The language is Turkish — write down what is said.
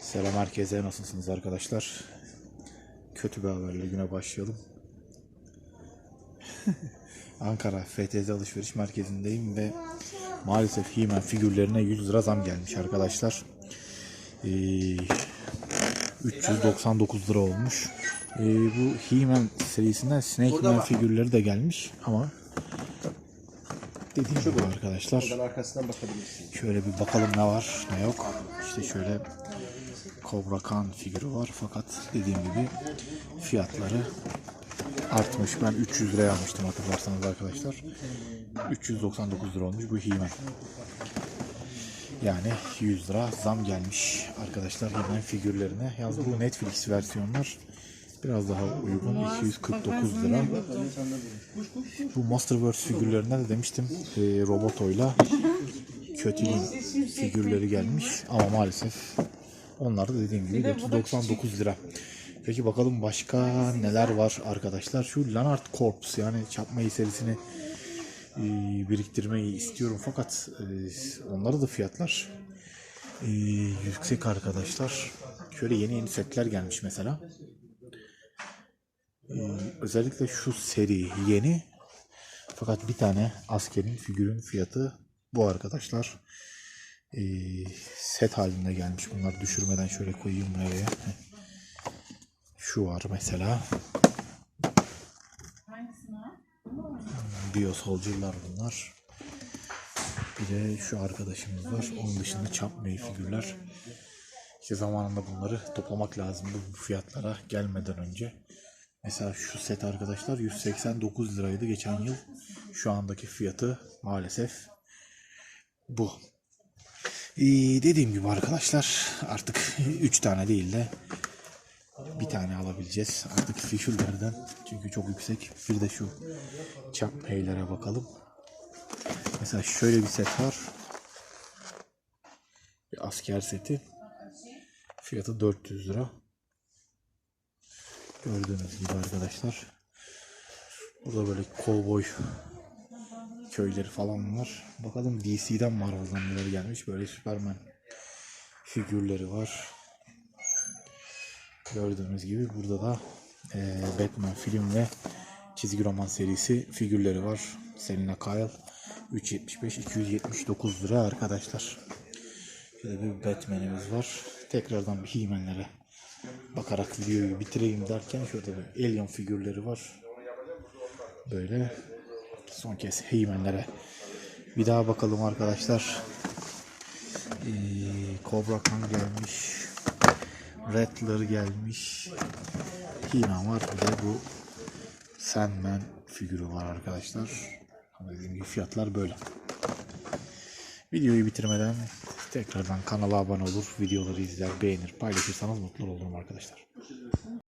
Selam herkese nasılsınız arkadaşlar? Kötü bir haberle güne başlayalım. Ankara FTZ alışveriş merkezindeyim ve maalesef He-Man figürlerine 100 lira zam gelmiş arkadaşlar. Ee, 399 lira olmuş. Ee, bu He-Man serisinden Snake Man figürleri de gelmiş ama dediğim gibi arkadaşlar. Şöyle bir bakalım ne var ne yok. İşte şöyle Cobra Khan figürü var fakat dediğim gibi fiyatları artmış. Ben 300 liraya almıştım hatırlarsanız arkadaşlar. 399 lira olmuş bu He-Man. Yani 100 lira zam gelmiş arkadaşlar He-Man figürlerine. Yalnız bu Netflix versiyonlar biraz daha uygun 249 lira. Bu Masterverse figürlerine de demiştim e, Roboto'yla Kötülüğün figürleri gelmiş ama maalesef onlar da dediğim gibi 499 lira. Peki bakalım başka neler var arkadaşlar. Şu Leonard Corps yani çarpmayı serisini e, biriktirmeyi istiyorum fakat e, onlara da fiyatlar e, yüksek arkadaşlar. Şöyle yeni yeni setler gelmiş mesela. E, özellikle şu seri yeni fakat bir tane askerin figürün fiyatı bu arkadaşlar. Ee, set halinde gelmiş. Bunları düşürmeden şöyle koyayım buraya. Şu var mesela. Bio Soldier'lar bunlar. Bir de şu arkadaşımız var. Onun dışında çarpmayı figürler. İşte zamanında bunları toplamak lazımdı bu fiyatlara gelmeden önce. Mesela şu set arkadaşlar 189 liraydı geçen yıl. Şu andaki fiyatı maalesef bu. Ee, dediğim gibi arkadaşlar artık 3 tane değil de bir tane alabileceğiz artık figürlerden çünkü çok yüksek. Bir de şu çap peylere bakalım. Mesela şöyle bir set var. Bir asker seti. Fiyatı 400 lira. Gördüğünüz gibi arkadaşlar. Burada böyle kovboy köyleri falan var. Bakalım DC'den Marvel'dan neler gelmiş. Böyle Superman figürleri var. Gördüğünüz gibi burada da eee, Batman film ve çizgi roman serisi figürleri var. Selina Kyle 375 279 lira arkadaşlar. Şöyle bir Batman'imiz var. Tekrardan bir He-Man'lere bakarak videoyu bitireyim derken şurada bir Alien figürleri var. Böyle son kez He-Man'lere bir daha bakalım arkadaşlar. Ee, Cobra Khan gelmiş. Rattler gelmiş. He-Man var. Bir de bu Sandman figürü var arkadaşlar. Dediğim gibi fiyatlar böyle. Videoyu bitirmeden tekrardan kanala abone olur, videoları izler, beğenir, paylaşırsanız mutlu olurum arkadaşlar.